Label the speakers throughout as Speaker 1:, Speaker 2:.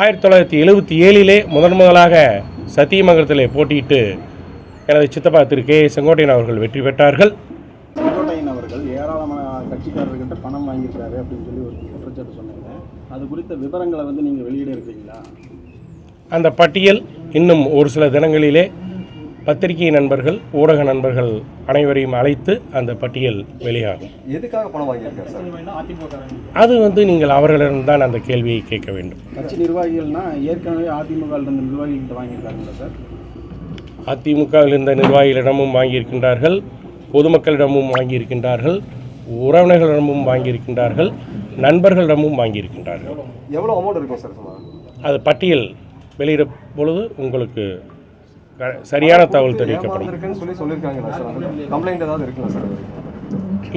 Speaker 1: ஆயிரத்தி தொள்ளாயிரத்தி எழுபத்தி ஏழிலே முதன் முதலாக சத்தியமங்கலத்திலே போட்டியிட்டு எனது சித்தப்பா திரு கே செங்கோட்டையன் அவர்கள் வெற்றி பெற்றார்கள்.
Speaker 2: செங்கோட்டையன் அவர்கள் ஏராளமான கட்சிக்காரர்கிட்ட பணம் வாங்கியிருக்காரு அப்படின்னு சொல்லி ஒரு குற்றச்சாட்டு சொன்னாங்க. அது குறித்த விவரங்களை வந்து நீங்கள் வெளியிட இருக்கீங்களா
Speaker 1: அந்த பட்டியல் இன்னும் ஒரு சில தினங்களிலே பத்திரிகை நண்பர்கள் ஊடக நண்பர்கள் அனைவரையும் அழைத்து அந்த பட்டியல் வெளியாகும்.
Speaker 3: எதுக்காக பணம் வாங்கியிருக்காரு சார்?
Speaker 1: அது வந்து நீங்கள் அவர்களிடம்தான் அந்த கேள்வியை கேட்க வேண்டும்.
Speaker 2: கட்சி நிர்வாகிகள்னா ஏற்கனவே அதிமுக இருந்த நிர்வாகிகிட்ட வாங்கியிருக்காங்களா சார்?
Speaker 1: அதிமுகவில் இருந்த நிர்வாகிகளிடமும் வாங்கியிருக்கின்றார்கள் பொதுமக்களிடமும் வாங்கியிருக்கின்றார்கள் உறவினர்களிடமும் வாங்கியிருக்கின்றார்கள் நண்பர்களிடமும் வாங்கியிருக்கின்றார்கள்.
Speaker 3: எவ்வளோ அமௌண்ட் இருக்கும் சார்
Speaker 1: அது பட்டியல் வெளியிடும் பொழுது உங்களுக்கு சரியான தகவல் தெரிவிக்கப்படும்?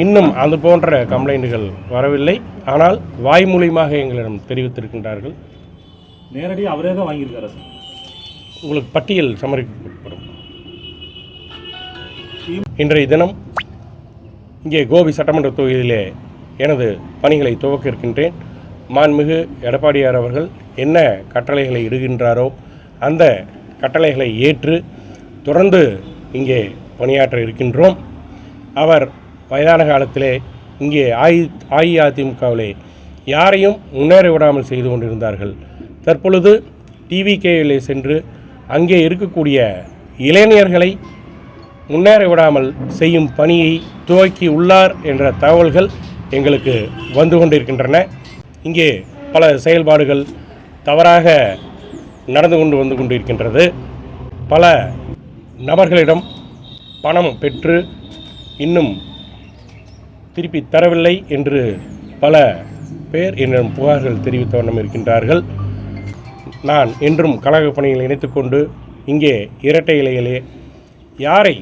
Speaker 1: இன்னும் அது போன்ற கம்ப்ளைண்ட்டுகள் வரவில்லை. ஆனால் வாய்மொழியமாக எங்களிடம் தெரிவித்திருக்கின்றார்கள்.
Speaker 4: நேரடியாக அவரே தான் வாங்கியிருக்காரு சார்?
Speaker 1: உங்களுக்கு பட்டியல் சமர்ப்பிக்கப்படும். இன்றைய தினம் இங்கே கோபி சட்டமன்ற தொகுதியிலே எனது பணிகளை துவக்க இருக்கின்றேன். மாண்புமிகு எடப்பாடியார் அவர்கள் என்ன கட்டளைகளை இடுகின்றாரோ அந்த கட்டளைகளை ஏற்று தொடர்ந்து இங்கே பணியாற்ற இருக்கின்றோம். அவர் வயதான காலத்திலே இங்கே அஇ அஇஅதிமுகவிலே யாரையும் முன்னேற விடாமல் செய்து கொண்டிருந்தார்கள். தற்பொழுது டிவிகேவிலே சென்று அங்கே இருக்கக்கூடிய இளைஞர்களை முன்னேற விடாமல் செய்யும் பணியை துவக்கி உள்ளார் என்ற தகவல்கள் எங்களுக்கு வந்து கொண்டிருக்கின்றன. இங்கே பல செயல்பாடுகள் தவறாக நடந்து கொண்டு வந்து கொண்டிருக்கின்றது. பல நபர்களிடம் பணம் பெற்று இன்னும் திருப்பி தரவில்லை என்று பல பேர் என்னிடம் புகார்கள் தெரிவித்த வண்ணம் இருக்கின்றார்கள். நான் என்றும் கழக பணியில் இணைத்துக்கொண்டு இங்கே இரட்டை இலையிலே யாரை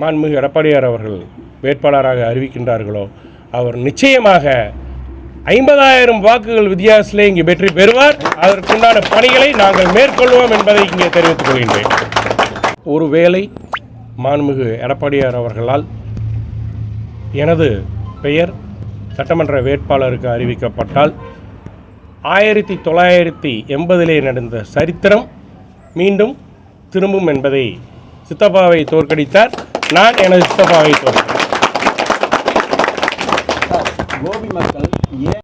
Speaker 1: மாண்புமிகு எடப்பாடியார் அவர்கள் வேட்பாளராக அறிவிக்கின்றார்களோ அவர் நிச்சயமாக ஐம்பதாயிரம் வாக்குகள் வித்தியாசத்திலே இங்கே வெற்றி பெறுவார். அதற்குண்டான பணிகளை நாங்கள் மேற்கொள்வோம் என்பதை இங்கே தெரிவித்துக் கொள்கின்றேன். ஒருவேளை மாண்புமிகு எடப்பாடியார் அவர்களால் எனது பெயர் சட்டமன்ற வேட்பாளருக்கு அறிவிக்கப்பட்டால் ஆயிரத்தி தொள்ளாயிரத்தி எண்பதிலே நடந்த சரித்திரம் மீண்டும் திரும்பும் என்பதை சித்தப்பாவை தோற்கடித்தார். நான் எனது சித்தப்பாவை தோற்கடித்தேன்.
Speaker 2: கோபி மக்கள் ஏன்